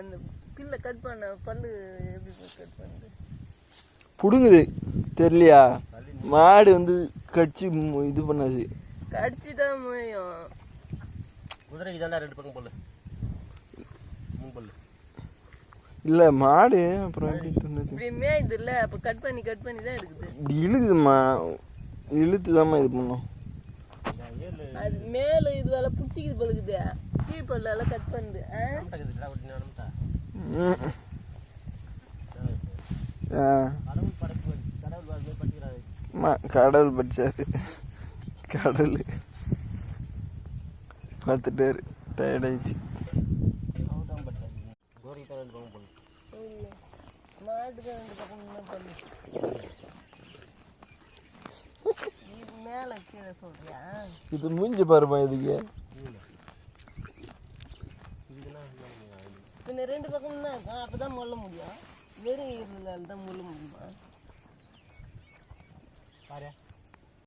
அந்த பில்லை கட் பண்ண பல்லு எப்படி கட் பண்ணுது புடுங்குது. தெரியலையா? மாடு வந்து கடிச்சு இது பண்ணாது. கடிச்சு தான் முடியும் குதிரைக்கு தாண்டா ரெண்டு பக்கம் பல்லு. மூணு பல்லு. இல்லை மாடு அப்புறம் எப்படி துண்ணுது இப்படி மேயுது இல்ல அப்ப கட் பண்ணி கட் பண்ணி தான் இருக்குது இப்படி இழுக்குதும்மா. இழுத்து தாம்மா இது பண்ணும். அது மேல இது வேலை பிடிச்சிக்குது பழுகுது நமட்டா ம். ஆ? கடவுள் படிச்சாரு. கடவுள். பார்த்துட்டாரு. டயர்ட் ஆயிடுச்சு. அவர் தான் பட்டார் கோரிக்கு தான் ரெண்டு பக்கம் பல்லு இல்ல. மாட்டுக்கு ரெண்டு பக்கம் தான் பல்லு இது மேல கீழே சொல்றியா இது மூஞ்சி பாருமா இதுக்கு பின்ன ரெண்டு பக்கம் தான் இருக்கும் அப்பதான் முள்ள முடியும் வெறும் இருந்தால் தான் முள்ள முடியுமா பாரு